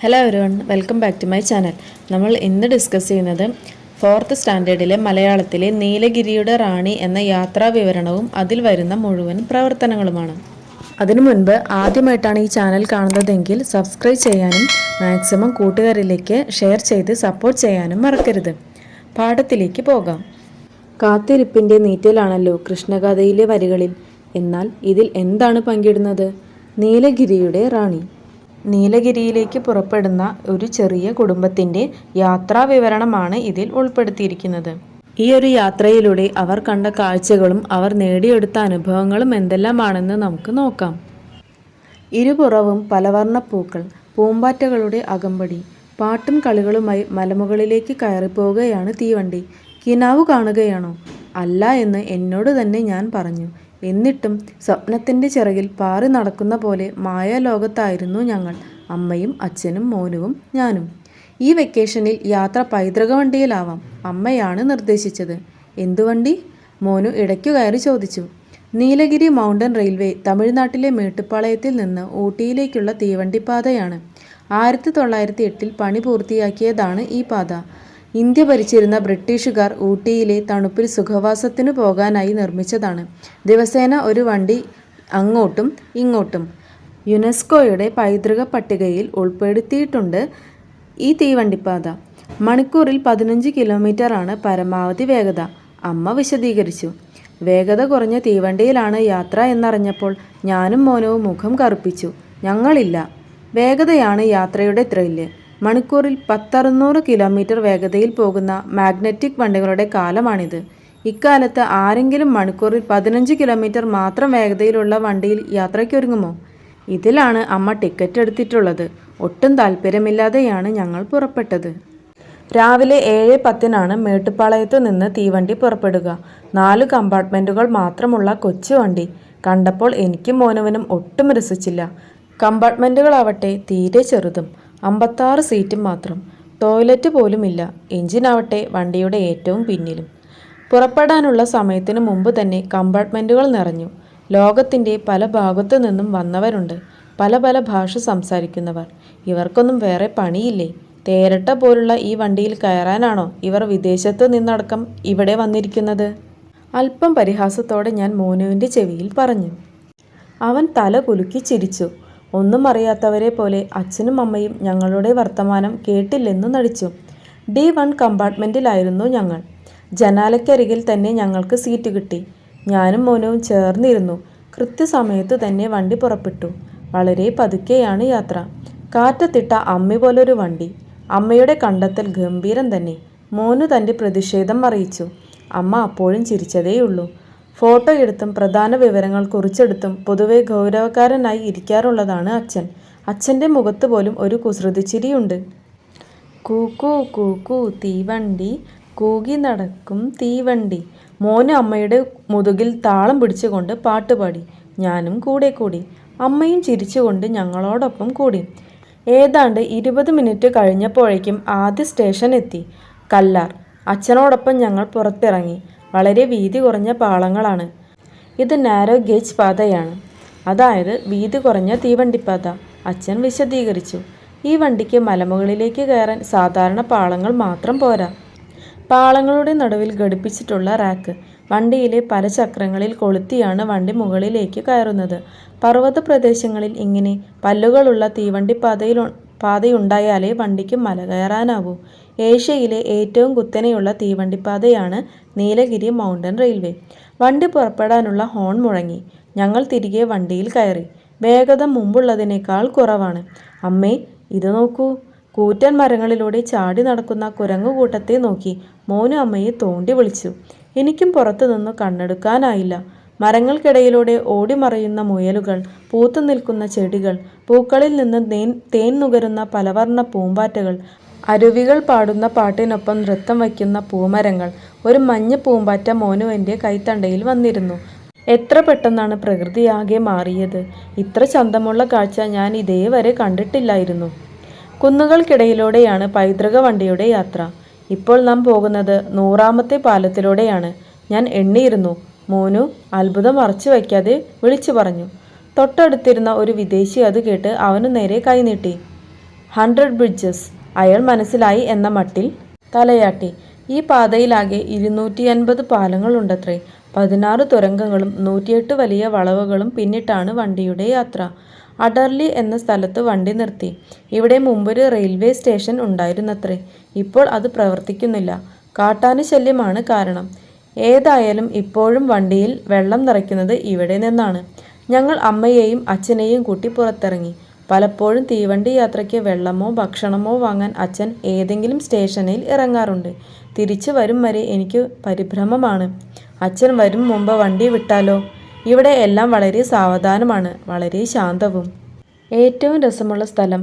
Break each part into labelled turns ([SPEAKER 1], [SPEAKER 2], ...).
[SPEAKER 1] Hello everyone welcome back to my channel നമ്മൾ ഇന്ന് discuss ചെയ്യുന്നത് ഫോർത്ത് സ്റ്റാൻഡേർഡിലെ മലയാളത്തിലെ നീലഗിരിയുടെ റാണി എന്ന യാത്രാ വിവരണവും അതിൽ വരുന്ന മുഴുവൻ പ്രവർത്തനങ്ങളുമാണ്. അതിനു മുൻപ് ആദ്യമായിട്ടാണ് ഈ ചാനൽ കാണുന്നതെങ്കിൽ സബ്സ്ക്രൈബ് ചെയ്യാനും മാക്സിമം കൂട്ടുകാരിലേക്ക് ഷെയർ ചെയ്ത് സപ്പോർട്ട് ചെയ്യാനും മറക്കരുത്. പാഠത്തിലേക്ക് പോകാം. കാത്തിരിപ്പിന്റെ നീറ്റലാണല്ലോ കൃഷ്ണകഥയിലെ വരികളിൽ. എന്നാൽ ഇതിൽ എന്താണ് പങ്കിടുന്നത്? നീലഗിരിയുടെ റാണി. നീലഗിരിയിലേക്ക് പുറപ്പെടുന്ന ഒരു ചെറിയ കുടുംബത്തിന്റെ യാത്രാ വിവരണമാണ് ഇതിൽ ഉൾപ്പെടുത്തിയിരിക്കുന്നത്. ഈ ഒരു യാത്രയിലൂടെ അവർ കണ്ട കാഴ്ചകളും അവർ നേടിയെടുത്ത അനുഭവങ്ങളും എന്തെല്ലാമാണെന്ന് നമുക്ക് നോക്കാം. ഇരുപുറവും പലവർണ പൂക്കൾ പൂമ്പാറ്റകളുടെ അകമ്പടി പാട്ടും കളികളുമായി മലമുകളിലേക്ക് കയറിപ്പോവുകയാണ് തീവണ്ടി. കിനാവ് കാണുകയാണോ? അല്ല എന്ന് എന്നോട് തന്നെ ഞാൻ പറഞ്ഞു. എന്നിട്ടും സ്വപ്നത്തിന്റെ ചിറകിൽ പാറി നടക്കുന്ന പോലെ മായാലോകത്തായിരുന്നു ഞങ്ങൾ. അമ്മയും അച്ഛനും മോനുവും ഞാനും. ഈ വെക്കേഷനിൽ യാത്ര പൈതൃക വണ്ടിയിലാവാം അമ്മയാണ് നിർദ്ദേശിച്ചത്. എന്തു വണ്ടി? മോനു ഇടയ്ക്കു കയറി ചോദിച്ചു. നീലഗിരി മൗണ്ടൻ റെയിൽവേ തമിഴ്നാട്ടിലെ മേട്ടുപ്പാളയത്തിൽ നിന്ന് ഊട്ടിയിലേക്കുള്ള തീവണ്ടിപ്പാതയാണ്. ആയിരത്തി തൊള്ളായിരത്തി എട്ടിൽ പണി പൂർത്തിയാക്കിയതാണ് ഈ പാത. ഇന്ത്യ ഭരിച്ചിരുന്ന ബ്രിട്ടീഷുകാർ ഊട്ടിയിലെ തണുപ്പിൽ സുഖവാസത്തിനു പോകാനായി നിർമ്മിച്ചതാണ്. ദിവസേന ഒരു വണ്ടി അങ്ങോട്ടും ഇങ്ങോട്ടും യുനെസ്കോയുടെ പൈതൃക പട്ടികയിൽ ഉൾപ്പെടുത്തിയിട്ടുണ്ട് ഈ തീവണ്ടിപ്പാത. മണിക്കൂറിൽ പതിനഞ്ച് കിലോമീറ്ററാണ് പരമാവധി വേഗത. അമ്മ വിശദീകരിച്ചു. വേഗത കുറഞ്ഞ തീവണ്ടിയിലാണ് യാത്ര എന്നറിഞ്ഞപ്പോൾ ഞാനും മോനവും മുഖം കറുപ്പിച്ചു. ഞങ്ങളില്ല. വേഗതയാണ് യാത്രയുടെ ത്രില്ല്. മണിക്കൂറിൽ പത്തറുന്നൂറ് കിലോമീറ്റർ വേഗതയിൽ പോകുന്ന മാഗ്നറ്റിക് വണ്ടികളുടെ കാലമാണിത്. ഇക്കാലത്ത് ആരെങ്കിലും മണിക്കൂറിൽ പതിനഞ്ച് കിലോമീറ്റർ മാത്രം വേഗതയിലുള്ള വണ്ടിയിൽ യാത്രയ്ക്കൊരുങ്ങുമോ? ഇതിലാണ് അമ്മ ടിക്കറ്റ് എടുത്തിട്ടുള്ളത്. ഒട്ടും താല്പര്യമില്ലാതെയാണ് ഞങ്ങൾ പുറപ്പെട്ടത്. രാവിലെ ഏഴ് പത്തിനാണ് മേട്ടുപ്പാളയത്തു നിന്ന് തീവണ്ടി പുറപ്പെടുക. നാല് കമ്പാർട്ട്മെന്റുകൾ മാത്രമുള്ള കൊച്ചു വണ്ടി. കണ്ടപ്പോൾ എനിക്കും മോനുവിനും ഒട്ടും രസിച്ചില്ല. കമ്പാർട്ട്മെന്റുകളാവട്ടെ തീരെ ചെറുതും. അമ്പത്താറ് സീറ്റും മാത്രം. ടോയ്ലറ്റ് പോലുമില്ല. എഞ്ചിനാവട്ടെ വണ്ടിയുടെ ഏറ്റവും പിന്നിലും. പുറപ്പെടാനുള്ള സമയത്തിനു മുമ്പ് തന്നെ കമ്പാർട്ട്മെന്റുകൾ നിറഞ്ഞു. ലോകത്തിന്റെ പല ഭാഗത്തു നിന്നും വന്നവരുണ്ട്. പല പല ഭാഷ സംസാരിക്കുന്നവർ. ഇവർക്കൊന്നും വേറെ പണിയില്ലേ? തേരട്ട പോലുള്ള ഈ വണ്ടിയിൽ കയറാനാണോ ഇവർ വിദേശത്തു നിന്നടക്കം ഇവിടെ വന്നിരിക്കുന്നത്? അല്പം പരിഹാസത്തോടെ ഞാൻ മോനുവിന്റെ ചെവിയിൽ പറഞ്ഞു. അവൻ തല കുലുക്കി ചിരിച്ചു. ഒന്നും അറിയാത്തവരെ പോലെ അച്ഛനും അമ്മയും ഞങ്ങളുടെ വർത്തമാനം കേട്ടില്ലെന്നു നടിച്ചു. ഡി വൺ കമ്പാർട്ട്മെന്റിലായിരുന്നു ഞങ്ങൾ. ജനാലയ്ക്കരികിൽ തന്നെ ഞങ്ങൾക്ക് സീറ്റ് കിട്ടി. ഞാനും മോനവും ചേർന്നിരുന്നു. കൃത്യസമയത്ത് തന്നെ വണ്ടി പുറപ്പെട്ടു. വളരെ പതുക്കെയാണ് യാത്ര. കാറ്റത്തിട്ട അമ്മി പോലൊരു വണ്ടി. അമ്മയുടെ കണ്ടെത്തൽ ഗംഭീരം തന്നെ. മോനു തന്റെ പ്രതിഷേധം അറിയിച്ചു. അമ്മ അപ്പോഴും ചിരിച്ചതേയുള്ളൂ. ഫോട്ടോ എടുത്തും പ്രധാന വിവരങ്ങൾ കുറിച്ചെടുത്തും പൊതുവെ ഗൗരവക്കാരനായി ഇരിക്കാറുള്ളതാണ് അച്ഛൻ. അച്ഛന്റെ മുഖത്ത് പോലും ഒരു കുസൃതിച്ചിരിയുണ്ട്. കൂക്കൂ കൂക്കൂ തീവണ്ടി കൂകി നടക്കും തീവണ്ടി. മോന് അമ്മയുടെ മുതുകിൽ താളം പിടിച്ചുകൊണ്ട് പാട്ടുപാടി ഞാനും കൂടെ കൂടി. അമ്മയും ചിരിച്ചുകൊണ്ട് ഞങ്ങളോടൊപ്പം കൂടി. ഏതാണ്ട് ഇരുപത് മിനിറ്റ് കഴിഞ്ഞപ്പോഴേക്കും ആദ്യ സ്റ്റേഷൻ എത്തി കല്ലാർ. അച്ഛനോടൊപ്പം ഞങ്ങൾ പുറത്തിറങ്ങി. വളരെ വീതി കുറഞ്ഞ പാളങ്ങളാണ്. ഇത് നാരോ ഗേജ് പാതയാണ്. അതായത് വീതി കുറഞ്ഞ തീവണ്ടിപ്പാത അച്ഛൻ വിശദീകരിച്ചു. ഈ വണ്ടിക്ക് മലമുകളിലേക്ക് കയറാൻ സാധാരണ പാളങ്ങൾ മാത്രം പോരാ. പാളങ്ങളുടെ നടുവിൽ ഘടിപ്പിച്ചിട്ടുള്ള റാക്ക് വണ്ടിയിലെ പല ചക്രങ്ങളിൽ കൊളുത്തിയാണ് വണ്ടി മുകളിലേക്ക് കയറുന്നത്. പർവത പ്രദേശങ്ങളിൽ ഇങ്ങനെ പല്ലുകളുള്ള തീവണ്ടി പാതയിൽ പാതയുണ്ടായാലേ വണ്ടിക്ക് മല കയറാനാവൂ. ഏഷ്യയിലെ ഏറ്റവും കുത്തനെയുള്ള തീവണ്ടിപ്പാതയാണ് നീലഗിരി മൗണ്ടൻ റെയിൽവേ. വണ്ടി പുറപ്പെടാനുള്ള ഹോൺ മുഴങ്ങി. ഞങ്ങൾ തിരികെ വണ്ടിയിൽ കയറി. വേഗത മുമ്പുള്ളതിനേക്കാൾ കുറവാണ്. അമ്മേ ഇത് നോക്കൂ. കൂറ്റൻ മരങ്ങളിലൂടെ ചാടി നടക്കുന്ന കുരങ്ങുകൂട്ടത്തെ നോക്കി മോനു അമ്മയെ തോണ്ടി വിളിച്ചു. എനിക്കും പുറത്തുനിന്നു കണ്ണെടുക്കാനായില്ല. മരങ്ങൾക്കിടയിലൂടെ ഓടിമറയുന്ന മുയലുകൾ പൂത്തു നിൽക്കുന്ന ചെടികൾ പൂക്കളിൽ നിന്ന് തേൻ നുകരുന്ന പലവർണ പൂമ്പാറ്റകൾ അരുവികൾ പാടുന്ന പാട്ടിനൊപ്പം നൃത്തം വയ്ക്കുന്ന പൂമരങ്ങൾ. ഒരു മഞ്ഞ പൂമ്പാറ്റ മോനുവിന്റെ കൈത്തണ്ടയിൽ വന്നിരുന്നു. എത്ര പെട്ടെന്നാണ് പ്രകൃതിയാകെ മാറിയത്. ഇത്ര ചന്തമുള്ള കാഴ്ച ഞാൻ ഇതേവരെ കണ്ടിട്ടില്ലായിരുന്നു. കുന്നുകൾക്കിടയിലൂടെയാണ് പൈതൃക വണ്ടിയുടെ യാത്ര. ഇപ്പോൾ നാം പോകുന്നത് നൂറാമത്തെ പാലത്തിലൂടെയാണ്. ഞാൻ എണ്ണിയിരുന്നു. മോനു അത്ഭുതം മറച്ചു വയ്ക്കാതെ വിളിച്ചു പറഞ്ഞു. തൊട്ടടുത്തിരുന്ന ഒരു വിദേശി അത് കേട്ട് അവനു നേരെ കൈനീട്ടി ഹൺഡ്രഡ് ബ്രിഡ്ജസ്. അയാൾ മനസ്സിലായി എന്ന മട്ടിൽ തലയാട്ടി. ഈ പാതയിലാകെ ഇരുന്നൂറ്റി അൻപത് പാലങ്ങളുണ്ടത്രേ. പതിനാറ് തുരങ്കങ്ങളും നൂറ്റിയെട്ട് വലിയ വളവുകളും പിന്നിട്ടാണ് വണ്ടിയുടെ യാത്ര. അഡർലി എന്ന സ്ഥലത്ത് വണ്ടി നിർത്തി. ഇവിടെ മുമ്പൊരു റെയിൽവേ സ്റ്റേഷൻ ഉണ്ടായിരുന്നത്രേ. ഇപ്പോൾ അത് പ്രവർത്തിക്കുന്നില്ല. കാട്ടാന ശല്യമാണ് കാരണം. ഏതായാലും ഇപ്പോഴും വണ്ടിയിൽ വെള്ളം നിറയ്ക്കുന്നത് ഇവിടെ നിന്നാണ്. ഞങ്ങൾ അമ്മയെയും അച്ഛനെയും കൂട്ടി പുറത്തിറങ്ങി. പലപ്പോഴും തീവണ്ടി യാത്രയ്ക്ക് വെള്ളമോ ഭക്ഷണമോ വാങ്ങാൻ അച്ഛൻ ഏതെങ്കിലും സ്റ്റേഷനിൽ ഇറങ്ങാറുണ്ട്. തിരിച്ചു വരും വരെ എനിക്ക് പരിഭ്രമമാണ്. അച്ഛൻ വരും മുമ്പ് വണ്ടി വിട്ടാലോ? ഇവിടെ എല്ലാം വളരെ സാവധാനമാണ് വളരെ ശാന്തവും. ഏറ്റവും രസമുള്ള സ്ഥലം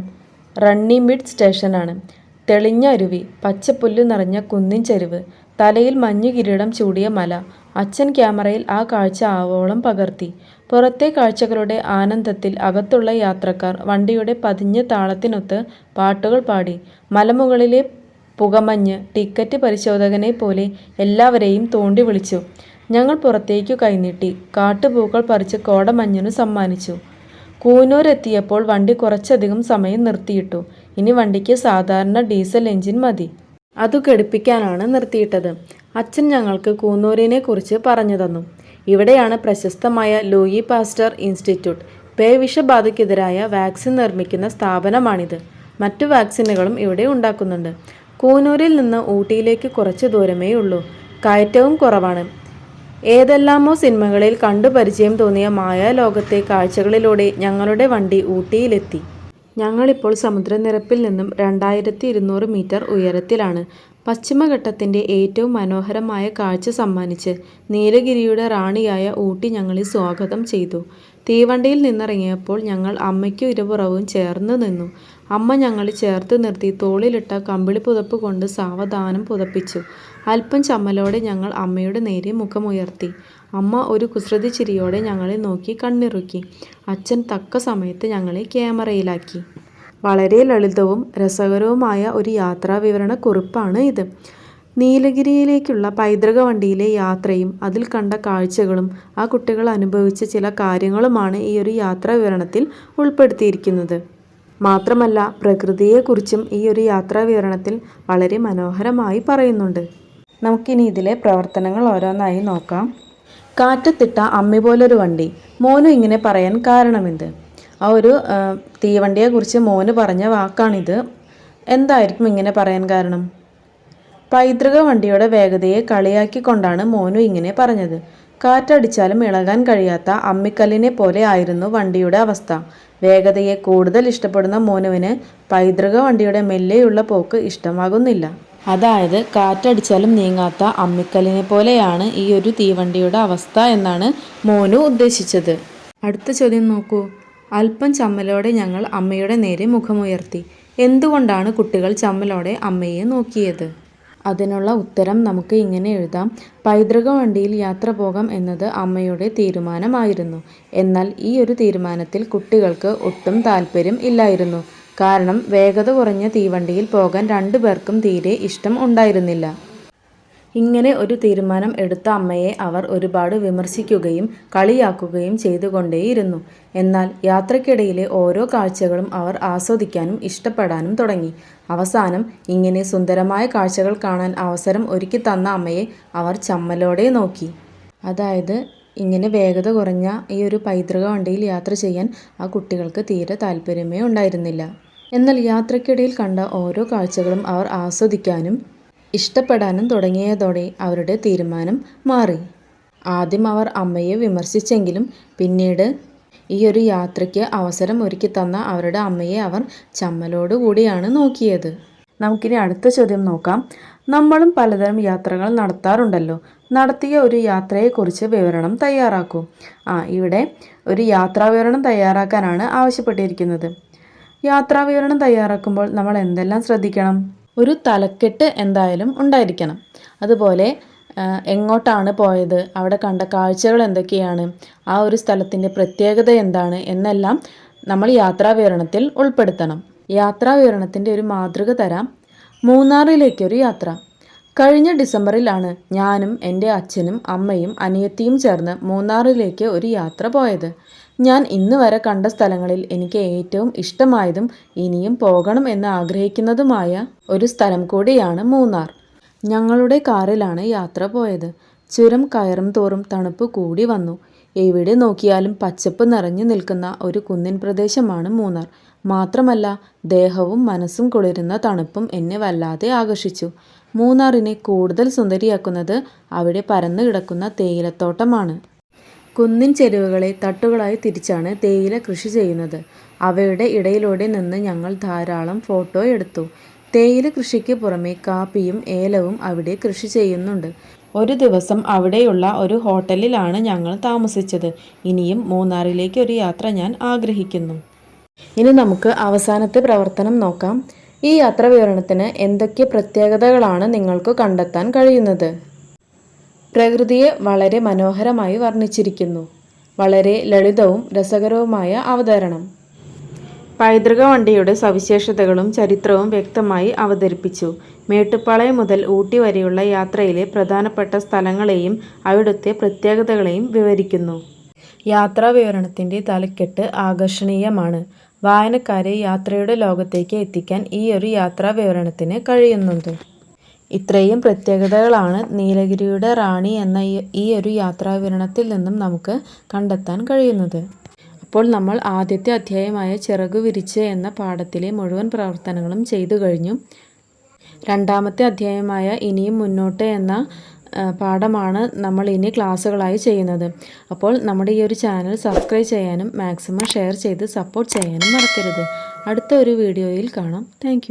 [SPEAKER 1] റണ്ണിമിഡ് സ്റ്റേഷനാണ്. തെളിഞ്ഞ അരുവി പച്ചപ്പുല്ല് നിറഞ്ഞ കുന്നിൻ ചെരുവ് തലയിൽ മഞ്ഞു കിരീടം ചൂടിയ മല. അച്ഛൻ ക്യാമറയിൽ ആ കാഴ്ച ആവോളം പകർത്തി. പുറത്തെ കാഴ്ചകളുടെ ആനന്ദത്തിൽ അകത്തുള്ള യാത്രക്കാർ വണ്ടിയുടെ പതിഞ്ഞ താളത്തിനൊത്ത് പാട്ടുകൾ പാടി. മലമുകളിലെ പുകമഞ്ഞ് ടിക്കറ്റ് പരിശോധകനെ പോലെ എല്ലാവരെയും തോണ്ടി വിളിച്ചു. ഞങ്ങൾ പുറത്തേക്കു കൈനീട്ടി. കാട്ടുപൂക്കൾ പറിച്ച് കോടമഞ്ഞിനു സമ്മാനിച്ചു. കൂനൂരെത്തിയപ്പോൾ വണ്ടി കുറച്ചധികം സമയം നിർത്തിയിട്ടു. ഇനി വണ്ടിക്ക് സാധാരണ ഡീസൽ എഞ്ചിൻ മതി. അതു ഘടിപ്പിക്കാനാണ് നിർത്തിയിട്ടത്. അച്ഛൻ ഞങ്ങൾക്ക് കൂന്നൂരിനെ കുറിച്ച് പറഞ്ഞു തന്നു. ഇവിടെയാണ് പ്രശസ്തമായ ലൂയി പാസ്റ്റർ ഇൻസ്റ്റിറ്റ്യൂട്ട്. പേവിഷബാധയ്ക്കെതിരായ വാക്സിൻ നിർമ്മിക്കുന്ന സ്ഥാപനമാണിത്. മറ്റു വാക്സിനുകളും ഇവിടെ ഉണ്ടാക്കുന്നുണ്ട്. കൂനൂരിൽ നിന്ന് ഊട്ടിയിലേക്ക് കുറച്ച് ദൂരമേ ഉള്ളൂ. കയറ്റവും കുറവാണ്. ഏതെല്ലാമോ സിനിമകളിൽ കണ്ടു പരിചയം തോന്നിയ മായാലോകത്തെ കാഴ്ചകളിലൂടെ ഞങ്ങളുടെ വണ്ടി ഊട്ടിയിലെത്തി. ഞങ്ങളിപ്പോൾ സമുദ്രനിരപ്പിൽ നിന്നും രണ്ടായിരത്തി ഇരുന്നൂറ് മീറ്റർ ഉയരത്തിലാണ്. പശ്ചിമഘട്ടത്തിന്റെ ഏറ്റവും മനോഹരമായ കാഴ്ച സമ്മാനിച്ച് നീലഗിരിയുടെ റാണിയായ ഊട്ടി ഞങ്ങളെ സ്വാഗതം ചെയ്തു. തീവണ്ടിയിൽ നിന്നിറങ്ങിയപ്പോൾ ഞങ്ങൾ അമ്മയ്ക്കും ഇരുപുറവും ചേർന്ന് നിന്നു. അമ്മ ഞങ്ങളെ ചേർത്ത് നിർത്തി തോളിലിട്ട കമ്പിളി പുതപ്പ് കൊണ്ട് സാവധാനം പുതപ്പിച്ചു. അല്പം ചമ്മലോടെ ഞങ്ങൾ അമ്മയുടെ നേരെ മുഖമുയർത്തി. അമ്മ ഒരു കുസൃതി ചിരിയോടെ ഞങ്ങളെ നോക്കി കണ്ണിറുക്കി. അച്ഛൻ തക്ക സമയത്ത് ഞങ്ങളെ ക്യാമറയിലാക്കി. വളരെ ലളിതവും രസകരവുമായ ഒരു യാത്രാ വിവരണ കുറിപ്പാണ് ഇത്. നീലഗിരിയിലേക്കുള്ള പൈതൃക വണ്ടിയിലെ യാത്രയും അതിൽ കണ്ട കാഴ്ചകളും ആ കുട്ടികൾ അനുഭവിച്ച ചില കാര്യങ്ങളുമാണ് ഈ ഒരു യാത്രാ വിവരണത്തിൽ ഉൾപ്പെടുത്തിയിരിക്കുന്നത്. മാത്രമല്ല പ്രകൃതിയെക്കുറിച്ചും ഈ ഒരു യാത്രാ വിവരണത്തിൽ വളരെ മനോഹരമായി പറയുന്നുണ്ട്. നമുക്കിനി ഇതിലെ പ്രവർത്തനങ്ങൾ ഓരോന്നായി നോക്കാം. കാറ്റത്തിട്ട അമ്മി പോലൊരു വണ്ടി. മോനു ഇങ്ങനെ പറയാൻ കാരണമെന്ത്? ആ ഒരു തീവണ്ടിയെ തീവണ്ടിയെക്കുറിച്ച് മോന് പറഞ്ഞ വാക്കാണിത്. എന്തായിരിക്കും ഇങ്ങനെ പറയാൻ കാരണം? പൈതൃക വണ്ടിയുടെ വേഗതയെ കളിയാക്കിക്കൊണ്ടാണ് മോനു ഇങ്ങനെ പറഞ്ഞത്. കാറ്റടിച്ചാലും ഇളകാൻ കഴിയാത്ത അമ്മിക്കല്ലിനെ പോലെ ആയിരുന്നു വണ്ടിയുടെ അവസ്ഥ. വേഗതയെ കൂടുതൽ ഇഷ്ടപ്പെടുന്ന മോനുവിന് പൈതൃക വണ്ടിയുടെ മെല്ലെയുള്ള പോക്ക് ഇഷ്ടമാകുന്നില്ല. അതായത് കാറ്റടിച്ചാലും നീങ്ങാത്ത അമ്മിക്കല്ലിനെ പോലെയാണ് ഈ ഒരു തീവണ്ടിയുടെ അവസ്ഥ എന്നാണ് മോനു ഉദ്ദേശിച്ചത്. അടുത്ത ചോദ്യം നോക്കൂ. അല്പം ചമ്മലോടെ ഞങ്ങൾ അമ്മയുടെ നേരെ മുഖമുയർത്തി. എന്തുകൊണ്ടാണ് കുട്ടികൾ ചമ്മലോടെ അമ്മയെ നോക്കിയത്? അതിനുള്ള ഉത്തരം നമുക്ക് ഇങ്ങനെ എഴുതാം. പൈതൃക വണ്ടിയിൽ യാത്ര പോകാം എന്നത് അമ്മയുടെ തീരുമാനമായിരുന്നു. എന്നാൽ ഈ ഒരു തീരുമാനത്തിൽ കുട്ടികൾക്ക് ഒട്ടും താല്പര്യം ഇല്ലായിരുന്നു. കാരണം വേഗത കുറഞ്ഞ തീവണ്ടിയിൽ പോകാൻ രണ്ടു പേർക്കും തീരെ ഇഷ്ടം ഉണ്ടായിരുന്നില്ല. ഇങ്ങനെ ഒരു തീരുമാനം എടുത്ത അമ്മയെ അവർ ഒരുപാട് വിമർശിക്കുകയും കളിയാക്കുകയും ചെയ്തുകൊണ്ടേയിരുന്നു. എന്നാൽ യാത്രക്കിടയിലെ ഓരോ കാഴ്ചകളും അവർ ആസ്വദിക്കാനും ഇഷ്ടപ്പെടാനും തുടങ്ങി. അവസാനം ഇങ്ങനെ സുന്ദരമായ കാഴ്ചകൾ കാണാൻ അവസരം ഒരുക്കി തന്ന അമ്മയെ അവർ ചമ്മലോടെ നോക്കി. അതായത് ഇങ്ങനെ വേഗത കുറഞ്ഞ ഈ ഒരു പൈതൃക വണ്ടിയിൽ യാത്ര ചെയ്യാൻ ആ കുട്ടികൾക്ക് തീരെ താല്പര്യമേ ഉണ്ടായിരുന്നില്ല. എന്നാൽ യാത്രക്കിടയിൽ കണ്ട ഓരോ കാഴ്ചകളും അവർ ആസ്വദിക്കാനും ഇഷ്ടപ്പെടാനും തുടങ്ങിയതോടെ അവരുടെ തീരുമാനം മാറി. ആദ്യം അവർ അമ്മയെ വിമർശിച്ചെങ്കിലും പിന്നീട് ഈ ഒരു യാത്രയ്ക്ക് അവസരം ഒരുക്കി തന്ന അവരുടെ അമ്മയെ അവർ ചമ്മലോടുകൂടിയാണ് നോക്കിയത്. നമുക്കിനി അടുത്ത ചോദ്യം നോക്കാം. നമ്മളും പലതരം യാത്രകൾ നടത്താറുണ്ടല്ലോ. നടത്തിയ ഒരു യാത്രയെക്കുറിച്ച് വിവരണം തയ്യാറാക്കൂ. ആ ഇവിടെ ഒരു യാത്രാ വിവരണം തയ്യാറാക്കാനാണ് ആവശ്യപ്പെട്ടിരിക്കുന്നത്. യാത്രാ വിവരണം തയ്യാറാക്കുമ്പോൾ നമ്മൾ എന്തെല്ലാം ശ്രദ്ധിക്കണം? ഒരു തലക്കെട്ട് എന്തായാലും ഉണ്ടായിരിക്കണം. അതുപോലെ എങ്ങോട്ടാണ് പോയത്? അവിടെ കണ്ട കാഴ്ചകൾ എന്തൊക്കെയാണ്? ആ ഒരു സ്ഥലത്തിന്റെ പ്രത്യേകത എന്താണ്? എന്നെല്ലാം നമ്മൾ യാത്രാവിവരണത്തിൽ ഉൾപ്പെടുത്തണം. യാത്രാ വിവരണത്തിന്റെ ഒരു മാതൃക തരാം. മൂന്നാറിലേക്കൊരു യാത്ര. കഴിഞ്ഞ ഡിസംബറിലാണ് ഞാനും എന്റെ അച്ഛനും അമ്മയും അനിയത്തിയും ചേർന്ന് മൂന്നാറിലേക്ക് ഒരു യാത്ര പോയത്. ഞാൻ ഇന്ന് വരെ കണ്ട സ്ഥലങ്ങളിൽ എനിക്ക് ഏറ്റവും ഇഷ്ടമായതും ഇനിയും പോകണം എന്ന് ആഗ്രഹിക്കുന്നതുമായ ഒരു സ്ഥലം കൂടിയാണ് മൂന്നാർ. ഞങ്ങളുടെ കാറിലാണ് യാത്ര പോയത്. ചുരം കയറും തോറും തണുപ്പ് കൂടി വന്നു. എവിടെ നോക്കിയാലും പച്ചപ്പ് നിറഞ്ഞു നിൽക്കുന്ന ഒരു കുന്നിൻ പ്രദേശമാണ് മൂന്നാർ. മാത്രമല്ല ദേഹവും മനസ്സും കുളിരുന്ന തണുപ്പും എന്നെ വല്ലാതെ ആകർഷിച്ചു. മൂന്നാറിനെ കൂടുതൽ സുന്ദരിയാക്കുന്നത് അവിടെ പരന്നു കിടക്കുന്ന തേയിലത്തോട്ടമാണ്. കുന്നിൻ ചെരുവുകളെ തട്ടുകളായി തിരിച്ചാണ് തേയില കൃഷി ചെയ്യുന്നത്. അവയുടെ ഇടയിലൂടെ നിന്ന് ഞങ്ങൾ ധാരാളം ഫോട്ടോ എടുത്തു. തേയില കൃഷിക്ക് പുറമെ കാപ്പിയും ഏലവും അവിടെ കൃഷി ചെയ്യുന്നുണ്ട്. ഒരു ദിവസം അവിടെയുള്ള ഒരു ഹോട്ടലിലാണ് ഞങ്ങൾ താമസിച്ചത്. ഇനിയും മൂന്നാറിലേക്ക് ഒരു യാത്ര ഞാൻ ആഗ്രഹിക്കുന്നു. ഇനി നമുക്ക് അവസാനത്തെ പ്രവർത്തനം നോക്കാം. ഈ യാത്ര വിവരണത്തിന് എന്തൊക്കെ പ്രത്യേകതകളാണ് നിങ്ങൾക്ക് കണ്ടെത്താൻ കഴിയുന്നത്? പ്രകൃതിയെ വളരെ മനോഹരമായി വർണിച്ചിരിക്കുന്നു. വളരെ ലളിതവും രസകരവുമായ അവതരണം. പൈതൃക വണ്ടിയുടെ സവിശേഷതകളും ചരിത്രവും വ്യക്തമായി അവതരിപ്പിച്ചു. മേട്ടുപ്പാളയം മുതൽ ഊട്ടി വരെയുള്ള യാത്രയിലെ പ്രധാനപ്പെട്ട സ്ഥലങ്ങളെയും അവിടുത്തെ പ്രത്യേകതകളെയും വിവരിക്കുന്നു. യാത്രാ വിവരണത്തിന്റെ തലക്കെട്ട് ആകർഷണീയമാണ്. വായനക്കാരെ യാത്രയുടെ ലോകത്തേക്ക് എത്തിക്കാൻ ഈ ഒരു യാത്രാ വിവരണത്തിന് കഴിയുന്നുണ്ട്. ഇത്രയും പ്രത്യേകതകളാണ് നീലഗിരിയുടെ റാണി എന്ന ഈ- ഒരു യാത്രാ വിവരണത്തിൽ നിന്നും നമുക്ക് കണ്ടെത്താൻ കഴിയുന്നത്. അപ്പോൾ നമ്മൾ ആദ്യത്തെ അധ്യായമായ ചിറകു വിരിച്ച് എന്ന പാഠത്തിലെ മുഴുവൻ പ്രവർത്തനങ്ങളും ചെയ്തു കഴിഞ്ഞു. രണ്ടാമത്തെ അധ്യായമായ ഇനിയും മുന്നോട്ട് എന്ന പാഠമാണ് നമ്മൾ ഇനി ക്ലാസ്സുകളായി ചെയ്യുന്നത്. അപ്പോൾ നമ്മുടെ ഈ ഒരു ചാനൽ സബ്സ്ക്രൈബ് ചെയ്യാനും മാക്സിമം ഷെയർ ചെയ്ത് സപ്പോർട്ട് ചെയ്യാനും മറക്കരുത്. അടുത്ത ഒരു വീഡിയോയിൽ കാണാം. താങ്ക്